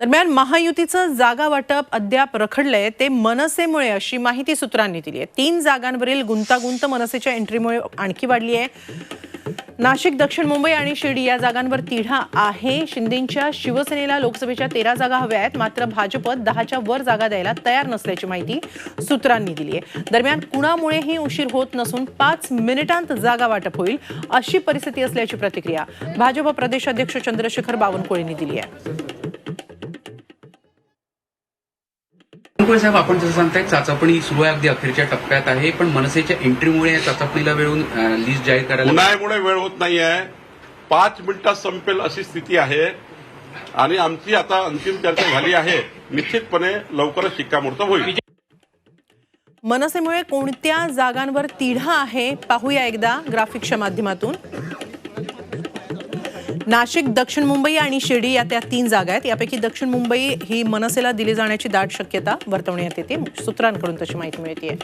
दरम्यान महायुतीचं जागा वाटप अद्याप रखडलंय. ते मनसेमुळे अशी माहिती सूत्रांनी दिली आहे. तीन जागांवरील गुंतागुंत मनसेच्या एंट्रीमुळे आणखी वाढली आहे. नाशिक दक्षिण मुंबई आणि शिर्डी या जागांवर तिढा आहे. शिंदेच्या शिवसेनेला लोकसभेच्या तेरा जागा हव्या आहेत. मात्र भाजप दहाच्या वर जागा द्यायला तयार नसल्याची माहिती सूत्रांनी दिली आहे. दरम्यान कुणामुळेही उशीर होत नसून पाच मिनिटांत जागा वाटप होईल अशी परिस्थिती असल्याची प्रतिक्रिया भाजप प्रदेशाध्यक्ष चंद्रशेखर बावनकुळेंनी दिली आहे. साहेब आपण जसं सांगताय चाचपणी सुरू आहे अगदी अखेरच्या टप्प्यात आहे पण मनसेच्या एंट्रीमुळे या चाचपणीला वेळून लिस्ट जाहीर करायला उन्हाळ्यामुळे वेळ होत नाही आहे पाच मिनिटात संपेल अशी स्थिती आहे. आणि आमची आता अंतिम चर्चा झाली आहे. निश्चितपणे लवकरच शिक्कामोर्तब होईल. मनसेमुळे कोणत्या जागांवर तिढा आहे पाहूया एकदा ग्राफिक्सच्या माध्यमातून. नाशिक दक्षिण मुंबई आणि शिर्डी या त्या तीन जागा आहेत. यापैकी दक्षिण मुंबई ही मनसेला दिली जाण्याची दाट शक्यता वर्तवण्यात येते. सूत्रांकडून तशी माहिती मिळते